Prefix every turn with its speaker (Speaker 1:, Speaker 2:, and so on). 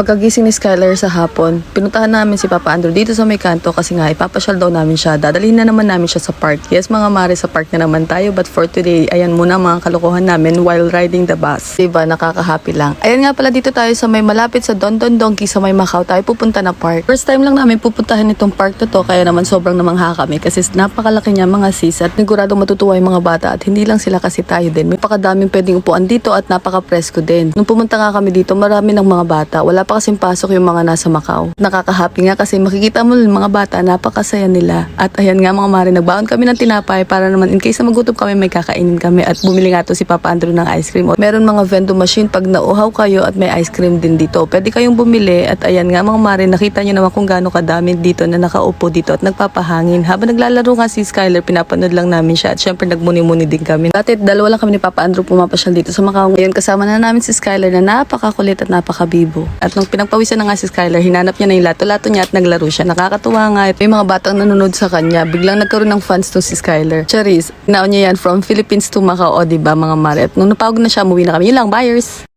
Speaker 1: Pagkagising ni Skylar sa hapon, pinuntahan namin si Papa Andrew dito sa may kanto kasi nga ipapasyal daw namin siya. Dadalhin na naman namin siya sa park. Yes mga mare, sa park na naman tayo. But for today, ayan muna mga kalokohan namin while riding the bus. Diba, nakaka-happy lang. Ayan nga pala dito tayo sa may malapit sa Don Don Donkey sa may Macau tayo pupunta na park. First time lang namin pupuntahan itong park na to kaya naman sobrang namangha kami kasi napakalaki niya mga sis at nigurado matutuwa yung mga bata at hindi lang sila kasi tayo din. May pakadaming pwedeng upuan dito at napaka-presko din. Nung pumunta nga kami dito, marami ng mga bata. Wala kasing pasok yung mga nasa Macau. Nakaka-happy nga kasi makikita mo mga bata, napakasaya nila. At ayan nga mga mare, nagbaon kami ng tinapay para naman in case na magutom kami, may kakainin kami. At bumili nga to si Papa Andrew ng ice cream. Meron mga vending machine pag nauhaw kayo at may ice cream din dito. Pwede kayong bumili at ayan nga mga mare, nakita nyo naman kung gaano kadami dito na nakaupo dito at nagpapahangin. Habang naglalaro nga si Skylar, pinapanood lang namin siya at syempre nagmuni-muni din kami. Dati dalawa lang kami ni Papa Andrew pumapasyal dito sa Macau. Ngayon kasama na namin si Skylar na napakakulit at napakabibo. At nung pinagpawisan na nga si Skylar, hinanap niya na yung lato-lato niya at naglaro siya. Nakakatuwa nga. May mga batang nanonood sa kanya. Biglang nagkaroon ng fans to si Skylar. Charis, naon niya yan from Philippines to Macau. O, diba mga mare? At nung napagod na siya, umuwi na kami. Yun lang, buyers!